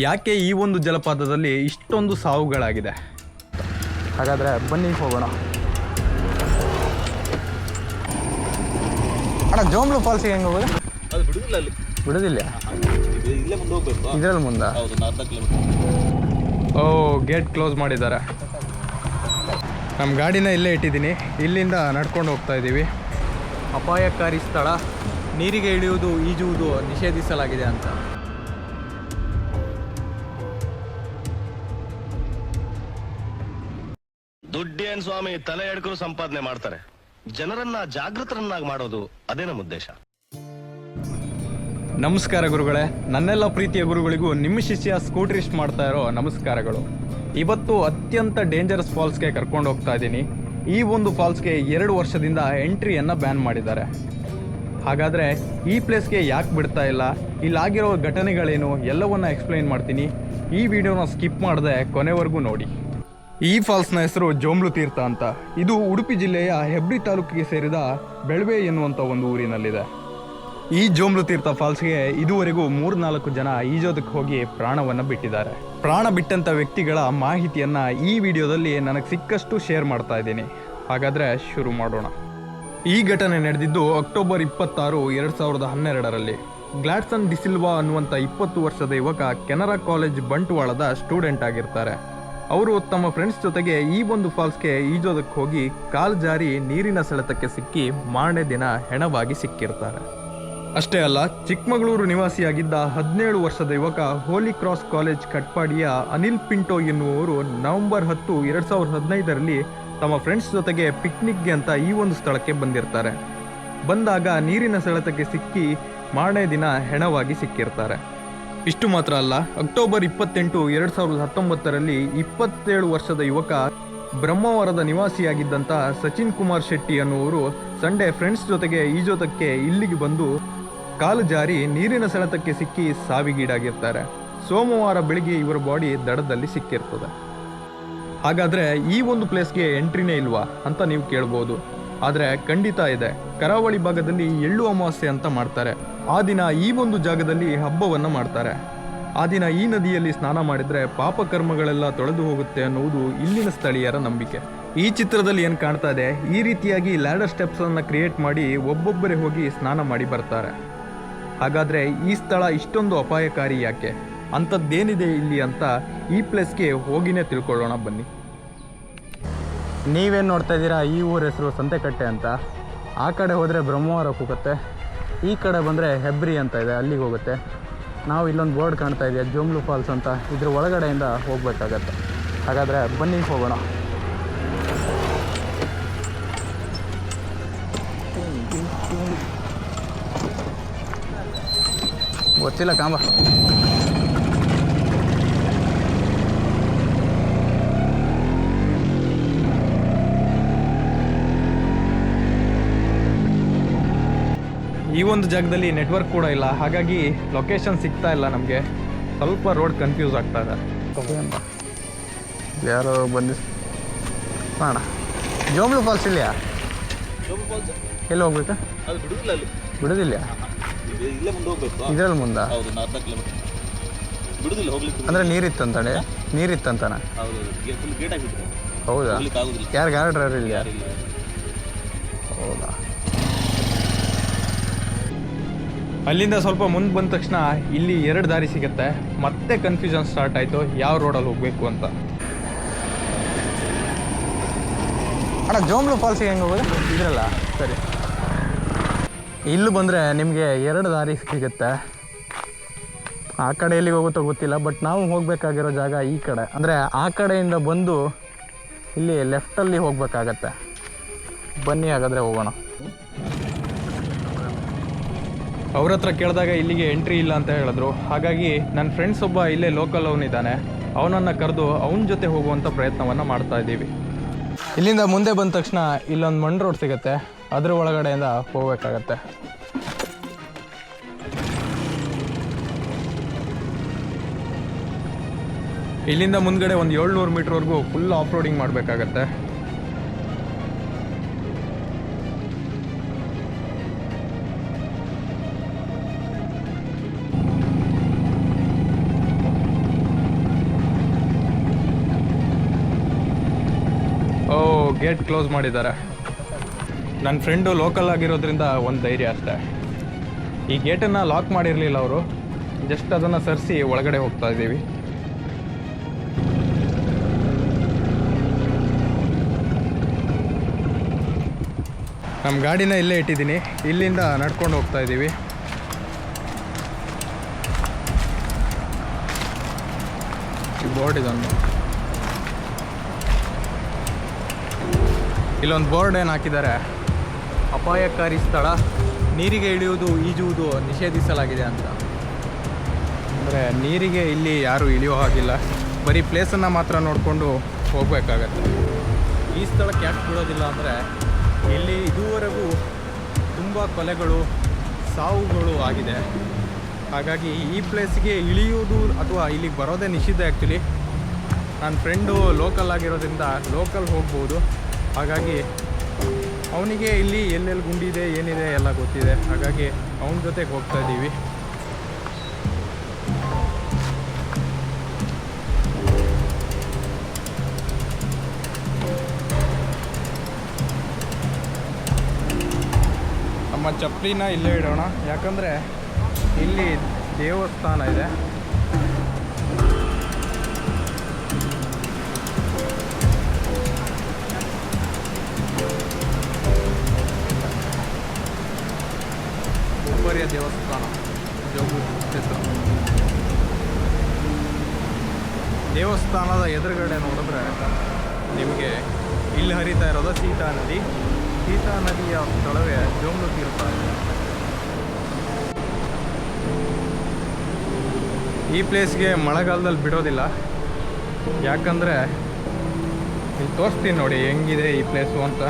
ಯಾಕೆ ಈ ಒಂದು ಜಲಪಾತದಲ್ಲಿ ಇಷ್ಟೊಂದು ಸಾವುಗಳಾಗಿದೆ? ಹಾಗಾದರೆ ಬನ್ನಿ ಹೋಗೋಣ. ಅಣ್ಣ ಜೋಮ್ಲು ಫಾಲ್ಸಿಗೆ ಹೆಂಗೆ ಹೋಗೋದು? ಅದು ಬಿಡುದಿಲ್ಲ ಅಲ್ಲಿ. ಬಿಡೋದಿಲ್ಲ? ಇಲ್ಲೇ ಮುಂದೆ ಹೋಗ್ಬೇಕು. ಇದರಲ್ಲಿ ಮುಂದೆ? ಹೌದು ಒಂದು ಅರ್ಧ ಕಿಲೋಮೀಟರ್ ಓ ಗೇಟ್ ಕ್ಲೋಸ್ ಮಾಡಿದ್ದಾರೆ. ನಮ್ಮ ಗಾಡಿನ ಇಲ್ಲೇ ಇಟ್ಟಿದ್ದೀನಿ. ಇಲ್ಲಿಂದ ನಡ್ಕೊಂಡು ಹೋಗ್ತಾ ಇದ್ದೀವಿ. ಅಪಾಯಕಾರಿ ಸ್ಥಳ. ನೀರಿಗೆ ಇಳಿಯುವುದು ಈಜುವುದು ನಿಷೇಧಿಸಲಾಗಿದೆ ಅಂತ. ದುಡ್ಡೇನ್ ಸ್ವಾಮಿ ತಲೆ ಎಡ್ಕರು ಸಂಪಾದನೆ ಮಾಡ್ತಾರೆ. ಜನರನ್ನ ಜಾಗೃತರನ್ನಾಗಿ ಮಾಡೋದು ಅದೇ ನಮ್ಮ ಉದ್ದೇಶ. ನಮಸ್ಕಾರ ಗುರುಗಳೇ. ನನ್ನೆಲ್ಲ ಪ್ರೀತಿಯ ಗುರುಗಳಿಗೂ ನಿಮ್ಮ ಶಿಷ್ಯ ಸ್ಕೂಟ್ರಿಸ್ಟ್ ಮಾಡ್ತಾ ಇರೋ ನಮಸ್ಕಾರಗಳು. ಇವತ್ತು ಅತ್ಯಂತ ಡೇಂಜರಸ್ ಫಾಲ್ಸ್ಗೆ ಕರ್ಕೊಂಡು ಹೋಗ್ತಾ ಇದ್ದೀನಿ. ಈ ಒಂದು ಫಾಲ್ಸ್ಗೆ ಎರಡು ವರ್ಷದಿಂದ ಎಂಟ್ರಿಯನ್ನು ಬ್ಯಾನ್ ಮಾಡಿದ್ದಾರೆ. ಹಾಗಾದರೆ ಈ ಪ್ಲೇಸ್ಗೆ ಯಾಕೆ ಬಿಡ್ತಾ ಇಲ್ಲ? ಇಲ್ಲಾಗಿರೋ ಘಟನೆಗಳೇನು? ಎಲ್ಲವನ್ನ ಎಕ್ಸ್ಪ್ಲೈನ್ ಮಾಡ್ತೀನಿ. ಈ ವಿಡಿಯೋನ ಸ್ಕಿಪ್ ಮಾಡದೆ ಕೊನೆವರೆಗೂ ನೋಡಿ. ಈ ಫಾಲ್ಸ್ನ ಹೆಸರು ಜೋಮ್ಲು ತೀರ್ಥ ಅಂತ. ಇದು ಉಡುಪಿ ಜಿಲ್ಲೆಯ ಹೆಬ್ರಿ ತಾಲೂಕಿಗೆ ಸೇರಿದ ಬೆಳವೆ ಎನ್ನುವಂಥ ಒಂದು ಊರಿನಲ್ಲಿದೆ. ಈ ಜೋಮ್ಲು ತೀರ್ಥ ಫಾಲ್ಸ್ಗೆ ಇದುವರೆಗೂ ಮೂರ್ನಾಲ್ಕು ಜನ ಈಜೋದಕ್ಕೆ ಹೋಗಿ ಪ್ರಾಣವನ್ನು ಬಿಟ್ಟಿದ್ದಾರೆ. ಪ್ರಾಣ ಬಿಟ್ಟಂಥ ವ್ಯಕ್ತಿಗಳ ಮಾಹಿತಿಯನ್ನು ಈ ವಿಡಿಯೋದಲ್ಲಿ ನನಗೆ ಸಿಕ್ಕಷ್ಟು ಶೇರ್ ಮಾಡ್ತಾ ಇದ್ದೀನಿ. ಹಾಗಾದರೆ ಶುರು ಮಾಡೋಣ. ಈ ಘಟನೆ ನಡೆದಿದ್ದು ಅಕ್ಟೋಬರ್ ಇಪ್ಪತ್ತಾರು, ಎರಡು ಸಾವಿರದ ಹನ್ನೆರಡರಲ್ಲಿ. ಗ್ಲಾಡ್ಸನ್ ಡಿಸಿಲ್ವಾ ಅನ್ನುವಂಥ ಇಪ್ಪತ್ತು ವರ್ಷದ ಯುವಕ ಕೆನರಾ ಕಾಲೇಜ್ ಬಂಟ್ವಾಳದ ಸ್ಟೂಡೆಂಟ್ ಆಗಿರ್ತಾರೆ. ಅವರು ತಮ್ಮ ಫ್ರೆಂಡ್ಸ್ ಜೊತೆಗೆ ಈ ಒಂದು ಫಾಲ್ಸ್ಗೆ ಈಜೋದಕ್ಕೆ ಹೋಗಿ ಕಾಲು ಜಾರಿ ನೀರಿನ ಸೆಳೆತಕ್ಕೆ ಸಿಕ್ಕಿ ಮಾರನೇ ದಿನ ಹೆಣವಾಗಿ ಸಿಕ್ಕಿರ್ತಾರೆ. ಅಷ್ಟೇ ಅಲ್ಲ, ಚಿಕ್ಕಮಗಳೂರು ನಿವಾಸಿಯಾಗಿದ್ದ ಹದಿನೇಳು ವರ್ಷದ ಯುವಕ ಹೋಲಿ ಕ್ರಾಸ್ ಕಾಲೇಜ್ ಕಟ್ಪಾಡಿಯ ಅನಿಲ್ ಪಿಂಟೋ ಎನ್ನುವವರು ನವೆಂಬರ್ ಹತ್ತು ಎರಡು ಸಾವಿರದ ಹದಿನೈದರಲ್ಲಿ ತಮ್ಮ ಫ್ರೆಂಡ್ಸ್ ಜೊತೆಗೆ ಪಿಕ್ನಿಕ್ಗೆ ಅಂತ ಈ ಒಂದು ಸ್ಥಳಕ್ಕೆ ಬಂದಿರ್ತಾರೆ. ಬಂದಾಗ ನೀರಿನ ಸೆಳೆತಕ್ಕೆ ಸಿಕ್ಕಿ ಮಾರನೇ ದಿನ ಹೆಣವಾಗಿ ಸಿಕ್ಕಿರ್ತಾರೆ. ಇಷ್ಟು ಮಾತ್ರ ಅಲ್ಲ, ಅಕ್ಟೋಬರ್ ಇಪ್ಪತ್ತೆಂಟು ಎರಡು ಸಾವಿರದ ಹತ್ತೊಂಬತ್ತರಲ್ಲಿ ಇಪ್ಪತ್ತೇಳು ವರ್ಷದ ಯುವಕ ಬ್ರಹ್ಮವರದ ನಿವಾಸಿಯಾಗಿದ್ದಂಥ ಸಚಿನ್ ಕುಮಾರ್ ಶೆಟ್ಟಿ ಅನ್ನುವರು ಸಂಡೇ ಫ್ರೆಂಡ್ಸ್ ಜೊತೆಗೆ ಈಜೋತಕ್ಕೆ ಇಲ್ಲಿಗೆ ಬಂದು ಕಾಲು ಜಾರಿ ನೀರಿನ ಸೆಳೆತಕ್ಕೆ ಸಿಕ್ಕಿ ಸಾವಿಗೀಡಾಗಿರ್ತಾರೆ. ಸೋಮವಾರ ಬೆಳಿಗ್ಗೆ ಇವರ ಬಾಡಿ ದಡದಲ್ಲಿ ಸಿಕ್ಕಿರ್ತದೆ. ಹಾಗಾದರೆ ಈ ಒಂದು ಪ್ಲೇಸ್ಗೆ ಎಂಟ್ರಿನೇ ಇಲ್ವಾ ಅಂತ ನೀವು ಕೇಳ್ಬೋದು. ಆದರೆ ಖಂಡಿತ ಇದೆ. ಕರಾವಳಿ ಭಾಗದಲ್ಲಿ ಎಳ್ಳು ಅಮಾವಾಸ್ಯೆ ಅಂತ ಮಾಡ್ತಾರೆ. ಆ ದಿನ ಈ ಒಂದು ಜಾಗದಲ್ಲಿ ಹಬ್ಬವನ್ನು ಮಾಡ್ತಾರೆ. ಆ ದಿನ ಈ ನದಿಯಲ್ಲಿ ಸ್ನಾನ ಮಾಡಿದರೆ ಪಾಪಕರ್ಮಗಳೆಲ್ಲ ತೊಳೆದು ಹೋಗುತ್ತೆ ಅನ್ನುವುದು ಇಲ್ಲಿನ ಸ್ಥಳೀಯರ ನಂಬಿಕೆ. ಈ ಚಿತ್ರದಲ್ಲಿ ಏನು ಕಾಣ್ತಾ ಇದೆ? ಈ ರೀತಿಯಾಗಿ ಲ್ಯಾಡರ್ ಸ್ಟೆಪ್ಸ್ ಅನ್ನ ಕ್ರಿಯೇಟ್ ಮಾಡಿ ಒಬ್ಬೊಬ್ಬರೇ ಹೋಗಿ ಸ್ನಾನ ಮಾಡಿ ಬರ್ತಾರೆ. ಹಾಗಾದರೆ ಈ ಸ್ಥಳ ಇಷ್ಟೊಂದು ಅಪಾಯಕಾರಿ ಯಾಕೆ? ಅಂಥದ್ದೇನಿದೆ ಇಲ್ಲಿ ಅಂತ ಈ ಪ್ಲೇಸ್ಗೆ ಹೋಗಿನೇ ತಿಳ್ಕೊಳ್ಳೋಣ ಬನ್ನಿ. ನೀವೇನು ನೋಡ್ತಾ ಇದ್ದೀರಾ ಈ ಊರ ಹೆಸರು ಸಂತೆಕಟ್ಟೆ ಅಂತ? ಆ ಕಡೆ ಹೋದರೆ ಬ್ರಹ್ಮವರಕ್ಕೆ ಹೋಗುತ್ತೆ ಈ ಕಡೆ ಬಂದರೆ ಹೆಬ್ರಿ ಅಂತ ಇದೆ, ಅಲ್ಲಿಗೆ ಹೋಗುತ್ತೆ. ನಾವು ಇಲ್ಲೊಂದು ಬೋರ್ಡ್ ಕಾಣ್ತಾ ಇದೆಯಾ, ಜೋಮ್ಲು ಫಾಲ್ಸ್ ಅಂತ? ಇದ್ರ ಒಳಗಡೆಯಿಂದ ಹೋಗ್ಬೇಕಾಗತ್ತೆ. ಹಾಗಾದರೆ ಬನ್ನಿ, ಹೋಗೋಣ. ಗೊತ್ತಿಲ್ಲ ಕಾಂಬ ಈ ಒಂದು ಜಾಗದಲ್ಲಿ ನೆಟ್ವರ್ಕ್ ಕೂಡ ಇಲ್ಲ. ಹಾಗಾಗಿ ಲೊಕೇಶನ್ ಸಿಗ್ತಾ ಇಲ್ಲ ನಮಗೆ. ಸ್ವಲ್ಪ ರೋಡ್ ಕನ್ಫ್ಯೂಸ್ ಆಗ್ತಾ ಇದೆ. ಯಾರೋ ಬಂದು ಹಾಂ ಜೋಮ್ಲು ಫಾಲ್ಸ್ ಇಲ್ಲಯಾ? ಫಾಲ್ಸ್ ಎಲ್ಲಿ ಹೋಗ್ಬೇಕಾ? ಅದು ಬಿಡುದಿಲ್ಲ ಇದ್ರಲ್ಲಿ ಮುಂದೆ? ಅಂದರೆ ನೀರಿತ್ತಂತಾನೆ ನೀರಿತ್ತಂತಾನೆ ಹೌದು ಯಾರು ಯಾರು ಡ್ರೈವರ್ ಇಲ್ಲ. ಹೌದಾ? ಅಲ್ಲಿಂದ ಸ್ವಲ್ಪ ಮುಂದೆ ಬಂದ ತಕ್ಷಣ ಇಲ್ಲಿ ಎರಡು ದಾರಿ ಸಿಗುತ್ತೆ. ಮತ್ತೆ ಕನ್ಫ್ಯೂಷನ್ ಸ್ಟಾರ್ಟ್ ಆಯಿತು. ಯಾವ ರೋಡಲ್ಲಿ ಹೋಗಬೇಕು ಅಂತ. ಅಣ್ಣ ಜೋಮ್ಲು ಫಾಲ್ಸಿಗೆ ಹೆಂಗೆ ಹೋಗೋದು? ಇದ್ರಲ್ಲ ಸರಿ. ಇಲ್ಲಿ ಬಂದರೆ ನಿಮಗೆ ಎರಡು ದಾರಿ ಸಿಗುತ್ತೆ. ಆ ಕಡೆ ಎಲ್ಲಿಗೆ ಹೋಗುತ್ತೋ ಗೊತ್ತಿಲ್ಲ ಬಟ್ ನಾವು ಹೋಗಬೇಕಾಗಿರೋ ಜಾಗ ಈ ಕಡೆ. ಅಂದರೆ ಆ ಕಡೆಯಿಂದ ಬಂದು ಇಲ್ಲಿ ಲೆಫ್ಟಲ್ಲಿ ಹೋಗಬೇಕಾಗತ್ತೆ. ಬನ್ನಿ ಹಾಗಾದರೆ ಹೋಗೋಣ. ಅವ್ರ ಹತ್ರ ಕೇಳಿದಾಗ ಇಲ್ಲಿಗೆ ಎಂಟ್ರಿ ಇಲ್ಲ ಅಂತ ಹೇಳಿದ್ರು. ಹಾಗಾಗಿ ನನ್ನ ಫ್ರೆಂಡ್ಸ್ ಒಬ್ಬ ಇಲ್ಲೇ ಲೋಕಲ್ ಅವನಿದ್ದಾನೆ. ಅವನನ್ನು ಕರೆದು ಅವನ ಜೊತೆ ಹೋಗುವಂಥ ಪ್ರಯತ್ನವನ್ನು ಮಾಡ್ತಾ ಇದ್ದೀವಿ. ಇಲ್ಲಿಂದ ಮುಂದೆ ಬಂದ ತಕ್ಷಣ ಇಲ್ಲೊಂದು ಮಣ್ಣು ರೋಡ್ ಸಿಗುತ್ತೆ. ಅದ್ರ ಒಳಗಡೆಯಿಂದ ಹೋಗ್ಬೇಕಾಗತ್ತೆ. ಇಲ್ಲಿಂದ ಮುಂದ್ಗಡೆ ಒಂದು ಏಳ್ನೂರು ಮೀಟ್ರ್ವರೆಗೂ ಫುಲ್ ಆಫ್ ರೋಡಿಂಗ್ ಮಾಡಬೇಕಾಗತ್ತೆ. ಗೇಟ್ ಕ್ಲೋಸ್ ಮಾಡಿದ್ದಾರೆ. ನನ್ನ ಫ್ರೆಂಡು ಲೋಕಲ್ ಆಗಿರೋದ್ರಿಂದ ಒಂದು ಧೈರ್ಯ ಅಷ್ಟೇ. ಈ ಗೇಟನ್ನು ಲಾಕ್ ಮಾಡಿರಲಿಲ್ಲ ಅವರು. ಜಸ್ಟ್ ಅದನ್ನು ಸರಿಸಿ ಒಳಗಡೆ ಹೋಗ್ತಾ ಇದ್ದೀವಿ. ನಮ್ಮ ಗಾಡಿನ ಇಲ್ಲೇ ಇಟ್ಟಿದ್ದೀನಿ. ಇಲ್ಲಿಂದ ನಡ್ಕೊಂಡು ಹೋಗ್ತಾ ಇದ್ದೀವಿ. ಬೋರ್ಡ್ ಇದೊಂದು. ಇಲ್ಲೊಂದು ಬೋರ್ಡ್ ಏನು ಹಾಕಿದ್ದಾರೆ? ಅಪಾಯಕಾರಿ ಸ್ಥಳ. ನೀರಿಗೆ ಇಳಿಯುವುದು, ಈಜುವುದು ನಿಷೇಧಿಸಲಾಗಿದೆ ಅಂತ. ಅಂದರೆ ನೀರಿಗೆ ಇಲ್ಲಿ ಯಾರೂ ಇಳಿಯೋ ಹಾಗಿಲ್ಲ. ಬರೀ ಪ್ಲೇಸನ್ನು ಮಾತ್ರ ನೋಡಿಕೊಂಡು ಹೋಗಬೇಕಾಗತ್ತೆ. ಈ ಸ್ಥಳಕ್ಕೆ ಯಾಕೆ ಬಿಡೋದಿಲ್ಲ ಅಂದರೆ ಇಲ್ಲಿ ಇದುವರೆಗೂ ತುಂಬ ಕೊಲೆಗಳು, ಸಾವುಗಳು ಆಗಿದೆ. ಹಾಗಾಗಿ ಈ ಪ್ಲೇಸ್ಗೆ ಇಳಿಯುವುದು ಅಥವಾ ಇಲ್ಲಿಗೆ ಬರೋದೇ ನಿಷಿದ್ಧ ಆ್ಯಕ್ಚುಲಿ ನನ್ನ ಫ್ರೆಂಡು ಲೋಕಲ್ ಆಗಿರೋದ್ರಿಂದ ಲೋಕಲ್ ಹೋಗ್ಬೋದು. ಹಾಗಾಗಿ ಅವನಿಗೆ ಇಲ್ಲಿ ಎಲ್ಲೆಲ್ಲಿ ಗುಂಡಿದೆ, ಏನಿದೆ ಎಲ್ಲ ಗೊತ್ತಿದೆ. ಹಾಗಾಗಿ ಅವನ ಜೊತೆಗೆ ಹೋಗ್ತಾ ಇದ್ದೀವಿ. ನಮ್ಮ ಚಪ್ಪಲಿನ ಇಲ್ಲೇ ಇಡೋಣ. ಯಾಕಂದರೆ ಇಲ್ಲಿ ದೇವಸ್ಥಾನ ಇದೆ. ಉಪ್ಪರಿಯ ದೇವಸ್ಥಾನ ಕ್ಷೇತ್ರ ದೇವಸ್ಥಾನದ ಎದುರುಗಡೆ ನೋಡಿದ್ರೆ ನಿಮಗೆ ಇಲ್ಲಿ ಹರಿತಾ ಇರೋದು ಸೀತಾ ನದಿ. ಸೀತಾ ನದಿಯ ಸ್ಥಳವೇ ಜೋಮ್ಲು ತೀರ್ಥ. ಈ ಪ್ಲೇಸ್ಗೆ ಮಳೆಗಾಲದಲ್ಲಿ ಬಿಡೋದಿಲ್ಲ. ಯಾಕಂದರೆ ಇಲ್ಲಿ ತೋರಿಸ್ತೀನಿ ನೋಡಿ ಹೆಂಗಿದೆ ಈ ಪ್ಲೇಸು ಅಂತ.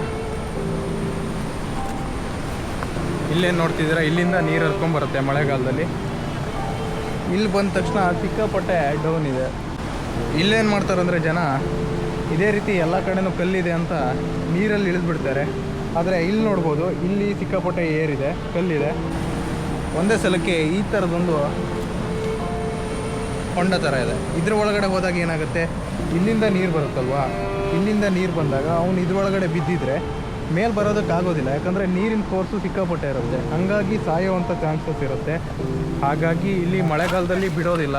ಇಲ್ಲೇನು ನೋಡ್ತಿದ್ದೀರಾ? ಇಲ್ಲಿಂದ ನೀರು ಹರ್ಕೊಂಬರುತ್ತೆ ಮಳೆಗಾಲದಲ್ಲಿ. ಇಲ್ಲಿ ಬಂದ ತಕ್ಷಣ ಸಿಕ್ಕಾಪಟ್ಟೆ ಡೌನ್ ಇದೆ. ಇಲ್ಲೇನು ಮಾಡ್ತಾರಂದರೆ ಜನ, ಇದೇ ರೀತಿ ಎಲ್ಲ ಕಡೆನೂ ಕಲ್ಲಿದೆ ಅಂತ ನೀರಲ್ಲಿ ಇಳಿದ್ಬಿಡ್ತಾರೆ. ಆದರೆ ಇಲ್ಲಿ ನೋಡ್ಬೋದು, ಇಲ್ಲಿ ಸಿಕ್ಕಾಪಟ್ಟೆ ಏರಿದೆ ಕಲ್ಲಿದೆ. ಒಂದೇ ಸಲಕ್ಕೆ ಈ ಥರದೊಂದು ಹೊಂಡ ಥರ ಇದೆ. ಇದ್ರ ಒಳಗಡೆ ಹೋದಾಗ ಏನಾಗುತ್ತೆ? ಇಲ್ಲಿಂದ ನೀರು ಬರುತ್ತಲ್ವಾ? ಇಲ್ಲಿಂದ ನೀರು ಬಂದಾಗ ಅವನು ಇದ್ರೊಳಗಡೆ ಬಿದ್ದಿದ್ರೆ ಮೇಲೆ ಬರೋದಕ್ಕಾಗೋದಿಲ್ಲ ಯಾಕಂದರೆ ನೀರಿನ ಕೋರ್ಸು ಸಿಕ್ಕಾಪಟ್ಟೆ ಇರುತ್ತೆ. ಹಾಗಾಗಿ ಸಾಯೋವಂಥ ಚಾನ್ಸಸ್ ಇರುತ್ತೆ. ಹಾಗಾಗಿ ಇಲ್ಲಿ ಮಳೆಗಾಲದಲ್ಲಿ ಬಿಡೋದಿಲ್ಲ.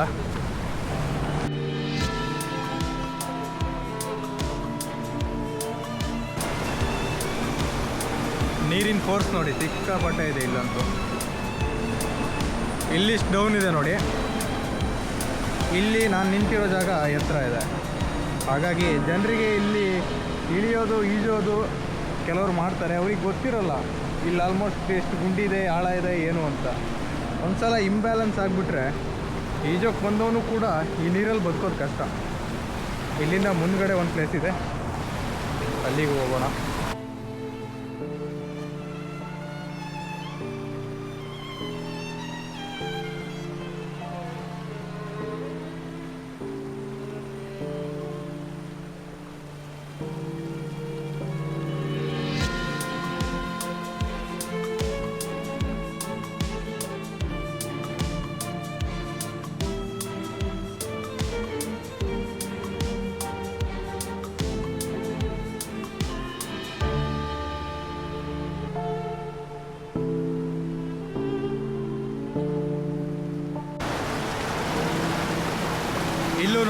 ನೀರಿನ ಫೋರ್ಸ್ ನೋಡಿ, ಸಿಕ್ಕಾಪಟ್ಟೆ ಇದೆ ಇಲ್ಲಂತೂ. ಇಲ್ಲಿ ಡೌನ್ ಇದೆ ನೋಡಿ. ಇಲ್ಲಿ ನಾನು ನಿಂತಿರೋ ಜಾಗ ಎತ್ತರ ಇದೆ. ಹಾಗಾಗಿ ಜನರಿಗೆ ಇಲ್ಲಿ ಇಳಿಯೋದು, ಈಜೋದು ಕೆಲವರು ಮಾಡ್ತಾರೆ, ಅವ್ರಿಗೆ ಗೊತ್ತಿರಲ್ಲ, ಇಲ್ಲಿ ಆಲ್ಮೋಸ್ಟ್ ಎಷ್ಟು ಗುಂಡಿದೆ ಆಳ ಇದೆ, ಏನು ಅಂತ. ಒಂದ್ಸಲ ಇಂಬ್ಯಾಲೆನ್ಸ್ ಆಗಿಬಿಟ್ರೆ ಈಜೋಕ್ಕೆ ಬಂದವನು ಕೂಡ ಈ ನೀರಲ್ಲಿ ಬದುಕೋದು ಕಷ್ಟ. ಇಲ್ಲಿಂದ ಮುಂದ್ಗಡೆ ಒಂದು ಪ್ಲೇಸ್ ಇದೆ. ಅಲ್ಲಿಗೆ ಹೋಗೋಣ.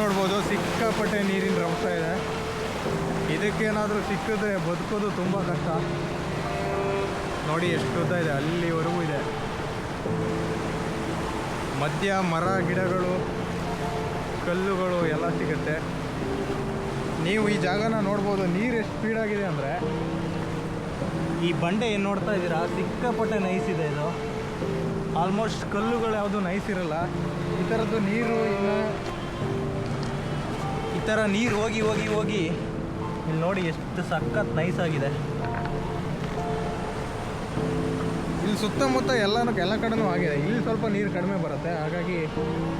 ನೋಡ್ಬೋದು, ಸಿಕ್ಕಾಪಟ್ಟೆ ನೀರಿನ ರಭಸ ಇದೆ. ಇದಕ್ಕೇನಾದರೂ ಸಿಕ್ಕಿದ್ರೆ ಬದುಕೋದು ತುಂಬ ಕಷ್ಟ. ನೋಡಿ ಎಷ್ಟು ಉದ್ದ ಇದೆ ಅಲ್ಲಿವರೆಗೂ ಇದೆ. ಮಧ್ಯ ಮರ, ಗಿಡಗಳು, ಕಲ್ಲುಗಳು ಎಲ್ಲ ಸಿಗುತ್ತೆ. ನೀವು ಈ ಜಾಗನ ನೋಡ್ಬೋದು, ನೀರು ಎಷ್ಟು ಸ್ಪೀಡಾಗಿದೆ ಅಂದರೆ, ಈ ಬಂಡೆ ಏನು ನೋಡ್ತಾ ಇದ್ದೀರಾ? ಸಿಕ್ಕಾಪಟ್ಟೆ ನೈಸ್ ಇದೆ ಆಲ್ಮೋಸ್ಟ್ ಕಲ್ಲುಗಳು ಯಾವುದು ನೈಸ್ ಇರಲ್ಲ. ಈ ಥರದ್ದು ನೀರು ಇನ್ನು ಥರ ನೀರು ಹೋಗಿ ಹೋಗಿ ಹೋಗಿ. ಇಲ್ಲಿ ನೋಡಿ ಎಷ್ಟು ಸಖತ್ ನೈಸ್ ಆಗಿದೆ. ಇಲ್ಲಿ ಸುತ್ತಮುತ್ತ ಎಲ್ಲನೂ, ಎಲ್ಲ ಕಡೆನೂ ಆಗಿದೆ. ಇಲ್ಲಿ ಸ್ವಲ್ಪ ನೀರು ಕಡಿಮೆ ಬರುತ್ತೆ. ಹಾಗಾಗಿ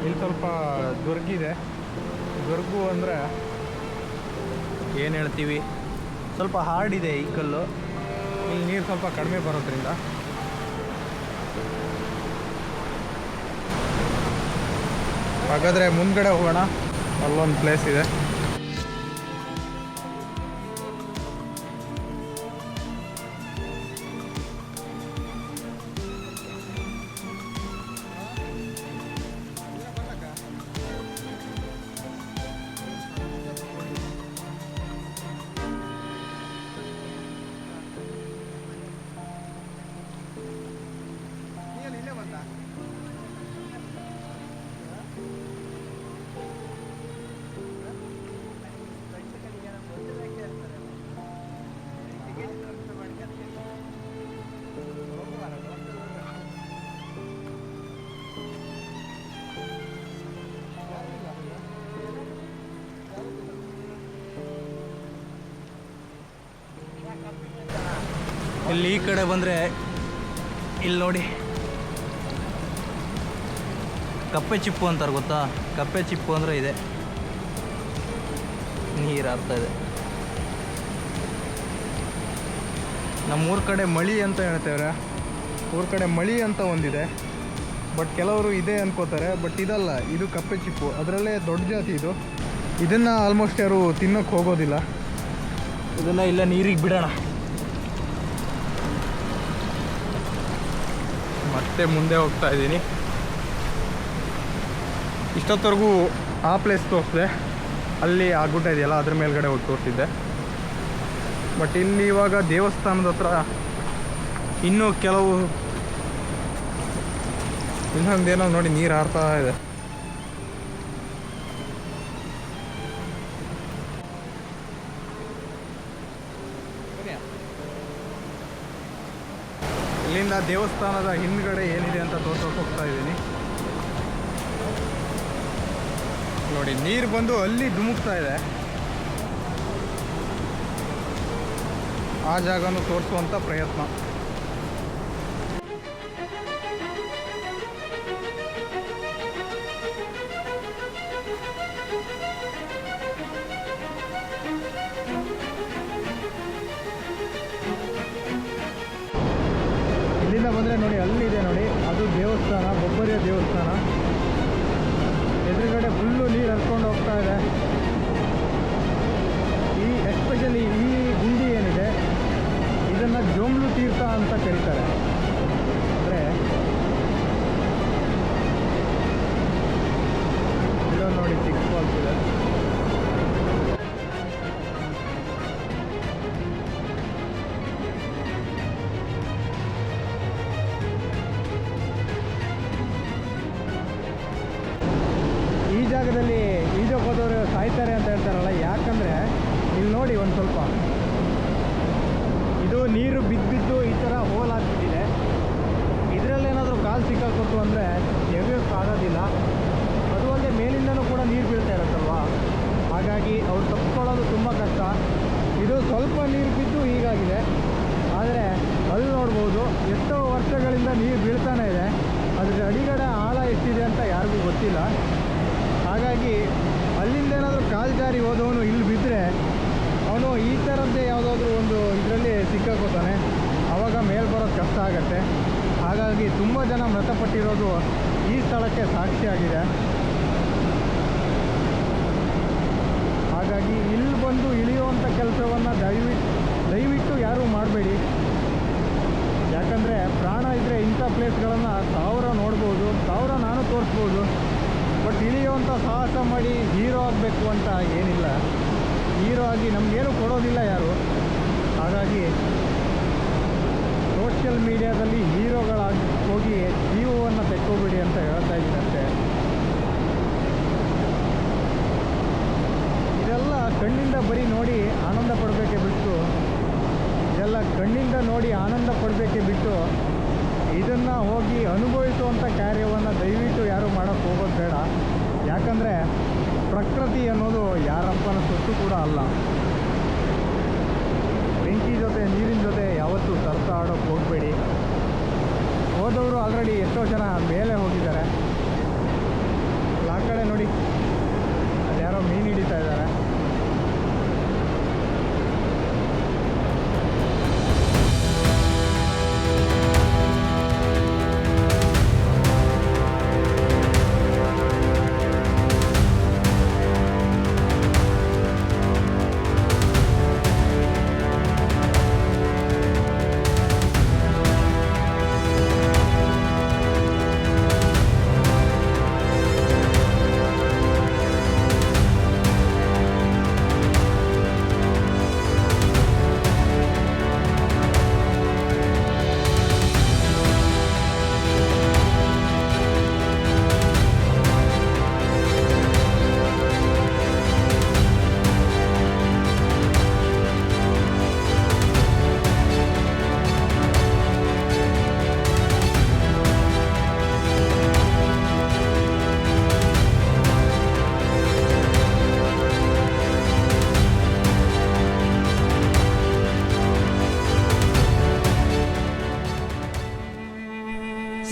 ಇಲ್ಲಿ ಸ್ವಲ್ಪ ದುರ್ಗಿದೆ. ದುರ್ಗು ಅಂದರೆ ಏನು ಹೇಳ್ತೀವಿ? ಸ್ವಲ್ಪ ಹಾರ್ಡ್ ಇದೆ ಈ ಕಲ್ಲು. ಇಲ್ಲಿ ನೀರು ಸ್ವಲ್ಪ ಕಡಿಮೆ ಬರೋದ್ರಿಂದ. ಹಾಗಾದರೆ ಮುಂದ್ಗಡೆ ಹೋಗೋಣ. ಅಲ್ಲೊಂದು ಪ್ಲೇಸ್ ಇದೆ. ಇಲ್ಲಿ ಈ ಕಡೆ ಬಂದರೆ ಇಲ್ಲಿ ನೋಡಿ. ಕಪ್ಪೆ ಚಿಪ್ಪು ಅಂತಾರೆ ಗೊತ್ತಾ? ಕಪ್ಪೆ ಚಿಪ್ಪು ಅಂದರೆ ಇದೆ. ನೀರು ಆಗ್ತಾ ಇದೆ. ನಮ್ಮೂರ ಕಡೆ ಮಳಿ ಅಂತ ಹೇಳ್ತೇವ್ರೆ. ಊರ ಕಡೆ ಮಳಿ ಅಂತ ಒಂದಿದೆ. ಬಟ್ ಕೆಲವರು ಇದೆ ಅನ್ಕೋತಾರೆ, ಬಟ್ ಇದಲ್ಲ, ಇದು ಕಪ್ಪೆ ಚಿಪ್ಪು. ಅದರಲ್ಲೇ ದೊಡ್ಡ ಜಾತಿ ಇದು. ಇದನ್ನು ಆಲ್ಮೋಸ್ಟ್ ಯಾರು ತಿನ್ನೋಕ್ಕೆ ಹೋಗೋದಿಲ್ಲ. ಇದನ್ನು ಇಲ್ಲ ನೀರಿಗೆ ಬಿಡೋಣ. ಮತ್ತೆ ಮುಂದೆ ಹೋಗ್ತಾ ಇದ್ದೀನಿ. ಇಷ್ಟೊತ್ತವರೆಗೂ ಆ ಪ್ಲೇಸ್ ತೋರಿಸಿದೆ. ಅಲ್ಲಿ ಆ ಗುಡ್ಡ ಇದೆಯಲ್ಲ, ಅದ್ರ ಮೇಲ್ಗಡೆ ಹೋಗಿ ತೋರಿಸಿದ್ದೆ. ಬಟ್ ಇಲ್ಲಿ ಇವಾಗ ದೇವಸ್ಥಾನದ ಹತ್ರ ಇನ್ನೂ ಕೆಲವು ಇನ್ನೊಂದೇನೋ ನೋಡಿ ನೀರು ಹಾರ್ತಾ ಇದೆ. ಇಲ್ಲಿಂದ ದೇವಸ್ಥಾನದ ಹಿಂದ್ಗಡೆ ಏನಿದೆ ಅಂತ ತೋರ್ಸೋಕೆ ಹೋಗ್ತಾ ಇದ್ದೀನಿ. ನೋಡಿ, ನೀರು ಬಂದು ಅಲ್ಲಿ ಧುಮುಕ್ತಾ ಇದೆ. ಆ ಜಾಗನೂ ತೋರಿಸುವಂಥ ಪ್ರಯತ್ನ. ತುಂಬ ಜನ ಮೃತಪಟ್ಟಿರೋದು ಈ ಸ್ಥಳಕ್ಕೆ ಸಾಕ್ಷಿಯಾಗಿದೆ. ಹಾಗಾಗಿ ಇಲ್ಲಿ ಬಂದು ಇಳಿಯುವಂಥ ಕೆಲಸವನ್ನು ದಯವಿಟ್ಟು ದಯವಿಟ್ಟು ಯಾರೂ ಮಾಡಬೇಡಿ. ಯಾಕಂದರೆ ಪ್ರಾಣ ಇದ್ದರೆ ಇಂಥ ಪ್ಲೇಸ್ಗಳನ್ನು ಸಾವಿರ ನೋಡ್ಬೋದು, ಸಾವಿರ ನಾನು ತೋರಿಸ್ಬೋದು. ಬಟ್ ಇಳಿಯುವಂಥ ಸಾಹಸ ಮಾಡಿ ಹೀರೋ ಆಗಬೇಕು ಅಂತ ಏನಿಲ್ಲ. ಹೀರೋ ಆಗಿ ನಮಗೇನು ಕೊಡೋದಿಲ್ಲ ಯಾರು. ಹಾಗಾಗಿ ಸೋಷಿಯಲ್ ಮೀಡಿಯಾದಲ್ಲಿ ಹೀರೋಗಳಾಗಿ ಹೋಗಿ ಜೀವವನ್ನು ತೆಕ್ಕೋಬೇಡಿ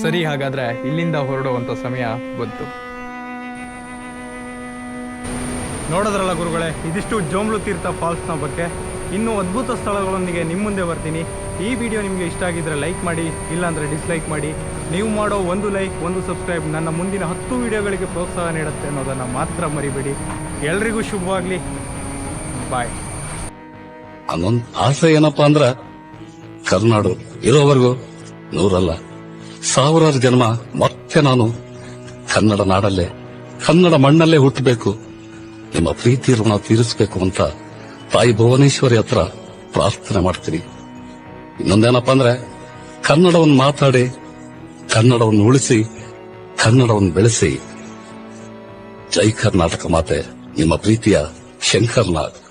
ಸರಿ, ಹಾಗಾದ್ರೆ ಇಲ್ಲಿಂದ ಹೊರಡುವಂತ ಸಮಯ ಬಂತು. ನೋಡೋದ್ರಲ್ಲ ಗುರುಗಳೇ, ಇದಿಷ್ಟು ಜೋಮ್ಲು ತೀರ್ಥ ಫಾಲ್ಸ್ನ ಬಗ್ಗೆ. ಇನ್ನೂ ಅದ್ಭುತ ಸ್ಥಳಗಳೊಂದಿಗೆ ನಿಮ್ಮ ಮುಂದೆ ಬರ್ತೀನಿ. ಈ ವಿಡಿಯೋ ನಿಮಗೆ ಇಷ್ಟ ಆಗಿದ್ರೆ ಲೈಕ್ ಮಾಡಿ, ಇಲ್ಲಾಂದರೆ ಡಿಸ್ಲೈಕ್ ಮಾಡಿ. ನೀವು ಮಾಡೋ ಒಂದು ಲೈಕ್, ಒಂದು ಸಬ್ಸ್ಕ್ರೈಬ್ ನನ್ನ ಮುಂದಿನ ಹತ್ತು ವಿಡಿಯೋಗಳಿಗೆ ಪ್ರೋತ್ಸಾಹ ನೀಡುತ್ತೆ ಅನ್ನೋದನ್ನು ಮಾತ್ರ ಮರಿಬೇಡಿ. ಎಲ್ರಿಗೂ ಶುಭವಾಗಲಿ. ಬಾಯ್ ಅನ್ನೊಂದು ಆಸೆ ಏನಪ್ಪಾ ಅಂದ್ರ, ಕರ್ನಾಡು ಇರೋವರೆಗೂ ನೂರಲ್ಲ. ಸಾವಿರಾರು ಜನ್ಮ ಮತ್ತೆ ನಾನು ಕನ್ನಡ ನಾಡಲ್ಲೇ, ಕನ್ನಡ ಮಣ್ಣಲ್ಲೇ ಹುಟ್ಟಬೇಕು. ನಿಮ್ಮ ಪ್ರೀತಿ ಋಣ ತೀರಿಸಬೇಕು ಅಂತ ತಾಯಿ ಭುವನೇಶ್ವರಿ ಹತ್ರ ಪ್ರಾರ್ಥನೆ ಮಾಡ್ತೀನಿ. ಇನ್ನೊಂದೇನಪ್ಪ ಅಂದ್ರೆ, ಕನ್ನಡವನ್ನು ಮಾತಾಡಿ, ಕನ್ನಡವನ್ನು ಉಳಿಸಿ, ಕನ್ನಡವನ್ನು ಬೆಳೆಸಿ. ಜೈ ಕರ್ನಾಟಕ ಮಾತೆ, ನಿಮ್ಮ ಪ್ರೀತಿಯ ಶಂಕರ್ನಾಥ್